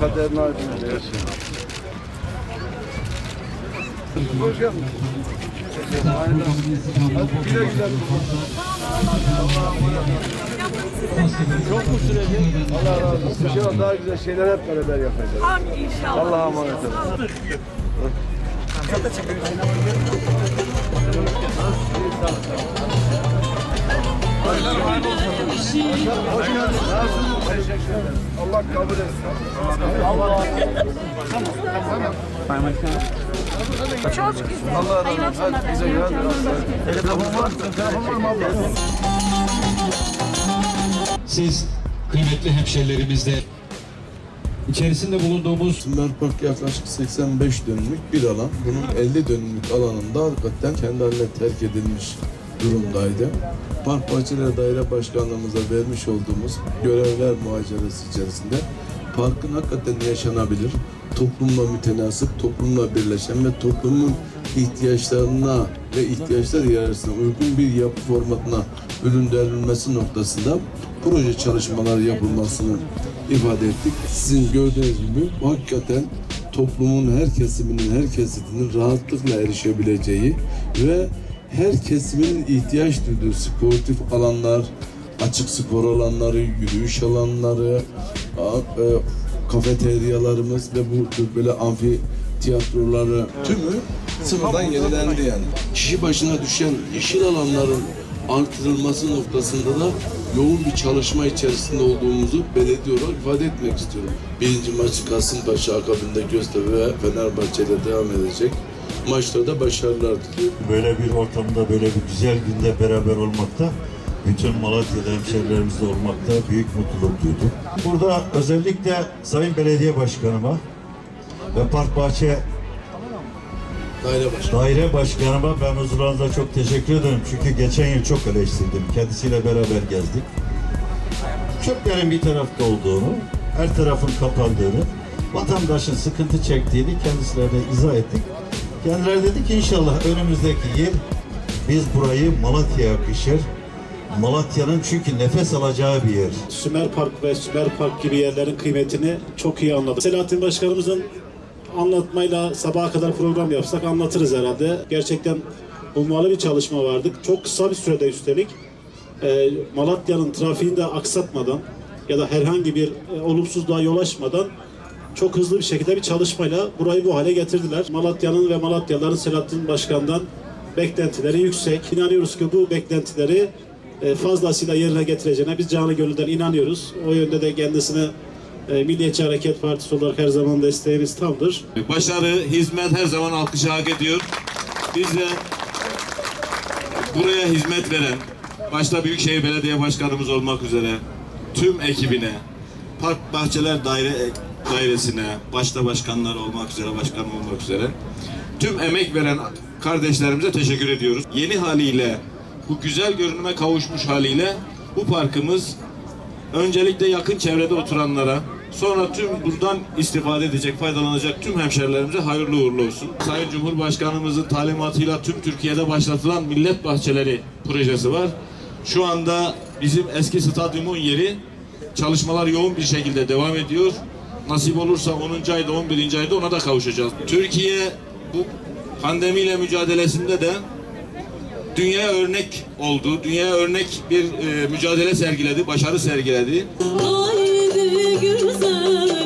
kaderini aydınlıyor. Hoş geldin. Hadi güle güle. Çok mu sürecek? Allah razı olsun. İnşallah daha güzel şeyler hep beraber yapacağız. Amin inşallah. Allah'a emanet olun. Hoş geldin. Nasılsınız? Teşekkür ederim. Allah kabul etsin. Güzel. Allah razı olsun. Siz kıymetli hemşerilerimizle içerisinde bulunduğumuz Sümer Park yaklaşık 85 dönümlük bir alan. Bunun 50 dönümlük alanında hakikaten kendi haline terk edilmiş durumdaydı. Park Bahçeleri Daire Başkanlığımıza vermiş olduğumuz görevler muhaceresi içerisinde parkın hakikaten yaşanabilir, toplumla mütenasip, toplumla birleşen ve toplumun ihtiyaçlarına ve ihtiyaçlar içerisinde uygun bir yapı formatına bölündürülmesi noktasında proje çalışmaları yapılmasını ifade ettik. Sizin gördüğünüz gibi hakikaten toplumun her kesiminin, her kesitinin rahatlıkla erişebileceği ve her kesimin ihtiyaç duyduğu sportif alanlar, açık spor alanları, yürüyüş alanları, e, kafeteryalarımız ve bu böyle amfi tiyatroları tümü sıfırdan yenilendi yani. Kişi başına düşen yeşil alanların artırılması noktasında da yoğun bir çalışma içerisinde olduğumuzu belediye olarak ifade etmek istiyorum. Birinci maç Kasımpaşa akabinde Göztepe ve Fenerbahçe ile devam edecek. Maçlarda başarılar diliyorum. böyle bir ortamda, böyle bir güzel günde beraber olmakta, bütün Malatya'da hemşerilerimizle olmakta büyük mutluluk duydum. Burada özellikle Sayın Belediye Başkanıma ve Park Bahçe Daire başkanı. Daire Başkanıma ben huzurlarınızda çok teşekkür ederim. Çünkü geçen yıl çok eleştirdim. Kendisiyle beraber gezdik. Çöplerin bir tarafta olduğunu, her tarafın kapandığını, vatandaşın sıkıntı çektiğini kendisilerine izah ettik. Kendileri dedi ki inşallah önümüzdeki yıl biz burayı Malatya'ya yakışır. Malatya'nın çünkü nefes alacağı bir yer. Sümer Park ve Sümer Park gibi yerlerin kıymetini çok iyi anladım. Selahattin Başkanımızın anlatmayla sabaha kadar program yapsak anlatırız herhalde. Gerçekten ummalı bir çalışma vardık. Çok kısa bir sürede üstelik e, Malatya'nın trafiğini de aksatmadan ya da herhangi bir e, olumsuzluğa yol açmadan çok hızlı bir şekilde bir çalışmayla burayı bu hale getirdiler. Malatya'nın ve Malatyalıların Selahattin Başkan'dan beklentileri yüksek. İnanıyoruz ki bu beklentileri e, fazlasıyla yerine getireceğine biz canı gönülden inanıyoruz. O yönde de kendisine e, Milliyetçi Hareket Partisi olarak her zaman desteğimiz tamdır. Başarı, hizmet her zaman alkışa hak ediyor. Biz de buraya hizmet veren, başta Büyükşehir Belediye Başkanımız olmak üzere tüm ekibine, Park Bahçeler Daire Dairesi'ne, başta başkanlar olmak üzere, başkan olmak üzere tüm emek veren kardeşlerimize teşekkür ediyoruz. Yeni haliyle, bu güzel görünüme kavuşmuş haliyle bu parkımız öncelikle yakın çevrede oturanlara, sonra tüm buradan istifade edecek, faydalanacak tüm hemşerilerimize hayırlı uğurlu olsun. Sayın Cumhurbaşkanımızın talimatıyla tüm Türkiye'de başlatılan Millet Bahçeleri projesi var. Şu anda bizim eski stadyumun yeri çalışmalar yoğun bir şekilde devam ediyor nasip olursa 10. ayda 11. ayda ona da kavuşacağız. Türkiye bu pandemiyle mücadelesinde de dünyaya örnek oldu. Dünyaya örnek bir e, mücadele sergiledi, başarı sergiledi. Ay, güzel.